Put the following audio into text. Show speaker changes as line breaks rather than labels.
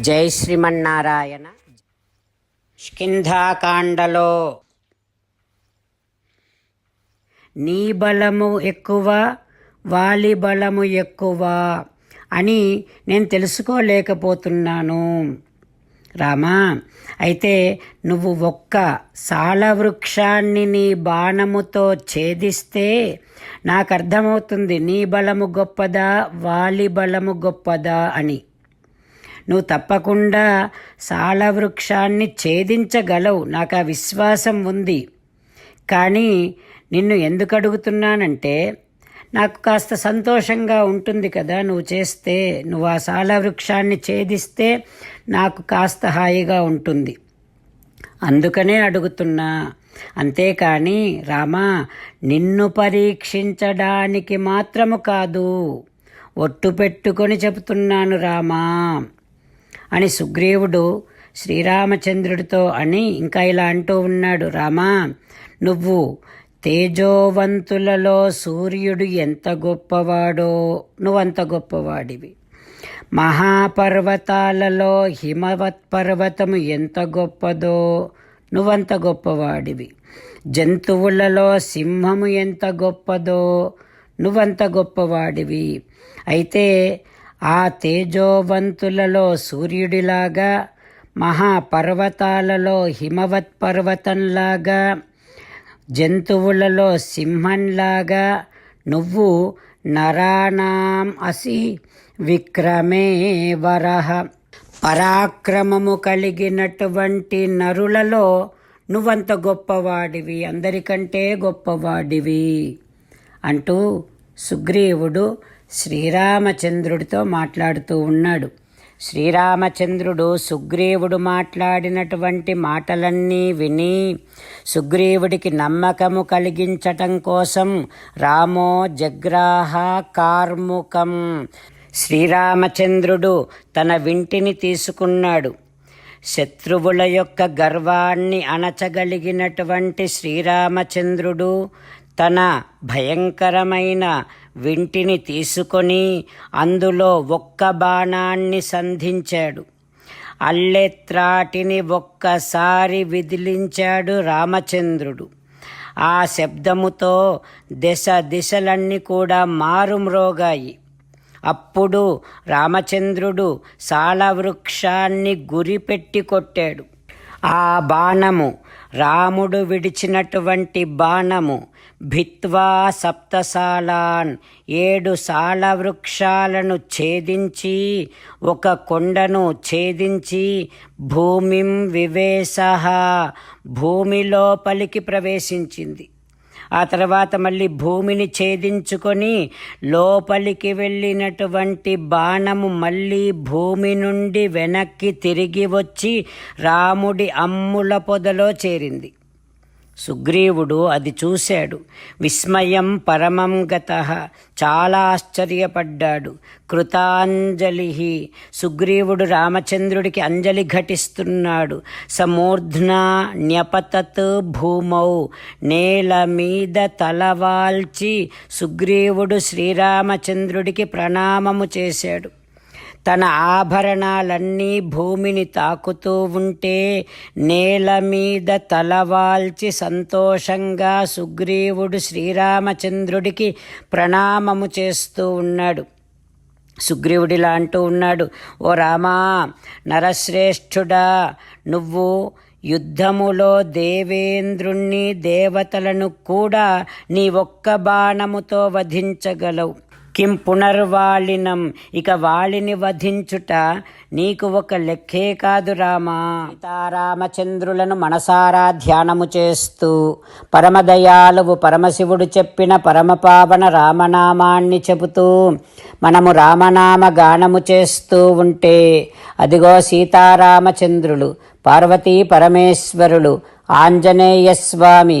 జై శ్రీమన్నారాయణ. స్కింధాకాండలో నీ బలము ఎక్కువ వాలి బలము ఎక్కువ అని నేను తెలుసుకోలేకపోతున్నాను. రామా అయితే నువ్వు ఒక్క సాల వృక్షాన్ని నీ బాణముతో ఛేదిస్తే నాకు అర్థమవుతుంది నీ బలము గొప్పదా వాలి బలము గొప్పదా అని. నువ్వు తప్పకుండా సాలవృక్షాన్ని ఛేదించగలవు. నాకు ఆ విశ్వాసం ఉంది. కానీ నిన్ను ఎందుకు అడుగుతున్నానంటే నాకు కాస్త సంతోషంగా ఉంటుంది కదా నువ్వు చేస్తే నువ్వు ఆ సాలవృక్షాన్ని ఛేదిస్తే నాకు కాస్త హాయిగా ఉంటుంది. అందుకనే అడుగుతున్నా. అంతేకాని రామా నిన్ను పరీక్షించడానికి మాత్రము కాదు. ఒట్టు పెట్టుకొని చెబుతున్నాను రామా. అని సుగ్రీవుడు శ్రీరామచంద్రుడితో అని ఇంకా ఇలా అంటూ ఉన్నాడు. రామా నువ్వు తేజోవంతులలో సూర్యుడు ఎంత గొప్పవాడో నువ్వంత గొప్పవాడివి. మహాపర్వతాలలో హిమవత్ పర్వతము ఎంత గొప్పదో నువ్వంత గొప్పవాడివి. జంతువులలో సింహము ఎంత గొప్పదో నువ్వంత గొప్పవాడివి. అయితే ఆ తేజోవంతులలో సూర్యుడిలాగా మహాపర్వతాలలో హిమవత్ పర్వతంలాగా జంతువులలో సింహంలాగా నువ్వు నరాణం అసి విక్రమే వరహ పరాక్రమము కలిగినటువంటి నరులలో నువ్వంత గొప్పవాడివి అందరికంటే గొప్పవాడివి అంటూ సుగ్రీవుడు శ్రీరామచంద్రుడితో మాట్లాడుతూ ఉన్నాడు. శ్రీరామచంద్రుడు సుగ్రీవుడు మాట్లాడినటువంటి మాటలన్నీ విని సుగ్రీవుడికి నమ్మకము కలిగించటం కోసం రామో జగ్రాహ కార్ముకం శ్రీరామచంద్రుడు తన వింటిని తీసుకున్నాడు. శత్రువుల యొక్క గర్వాన్ని అణచగలిగినటువంటి శ్రీరామచంద్రుడు తన భయంకరమైన వింటిని తీసుకొని అందులో ఒక్క బాణాన్ని సంధించాడు. అల్లెత్రాటిని ఒక్కసారి విదిలించాడు రామచంద్రుడు. ఆ శబ్దముతో దిశ దిశలన్నీ కూడా మారుమ్రోగాయి. అప్పుడు రామచంద్రుడు సాలవృక్షాన్ని గురిపెట్టి కొట్టాడు. ఆ బాణము రాముడు విడిచినటువంటి బాణము భిత్వా సప్తసాలాన్ ఏడు సాల వృక్షాలను ఛేదించి ఒక కొండను ఛేదించి భూమిం వివేశ భూమి లోపలికి ప్రవేశించింది. ఆ తర్వాత మళ్ళీ భూమిని ఛేదించుకొని లోపలికి వెళ్ళినటువంటి బాణము మళ్ళీ భూమి నుండి వెనక్కి తిరిగి వచ్చి రాముడి అమ్ముల పొదలో చేరింది. సుగ్రీవుడు అది చూశాడు. విస్మయం పరమం గత. చాలా ఆశ్చర్యపడ్డాడు. కృతాంజలి సుగ్రీవుడు రామచంద్రుడికి అంజలి ఘటిస్తున్నాడు. సమూర్ధ్నా న్యపతత్ భూమౌ. నేల మీద తలవాల్చి సుగ్రీవుడు శ్రీరామచంద్రుడికి ప్రణామము చేశాడు. తన ఆభరణాలన్నీ భూమిని తాకుతూ ఉంటే నేల మీద తలవాల్చి సంతోషంగా సుగ్రీవుడు శ్రీరామచంద్రుడికి ప్రణామము చేస్తూ ఉన్నాడు. సుగ్రీవుడిలా అంటూ ఉన్నాడు ఓ రామా నరశ్రేష్ఠుడా నువ్వు యుద్ధములో దేవేంద్రుణ్ణి దేవతలను కూడా నీ ఒక్క బాణముతో వధించగలవు. కిం పునర్వాళినం? ఇక వాళిని వధించుట నీకు ఒక లెక్కే కాదు రామా. సీతారామచంద్రులను మనసారా ధ్యానము చేస్తూ పరమదయాలువు పరమశివుడు చెప్పిన పరమపావన రామనామాన్ని చెబుతూ మనము రామనామ గానము చేస్తూ ఉంటే అదిగో సీతారామచంద్రులు పార్వతీ పరమేశ్వరులు ఆంజనేయ స్వామి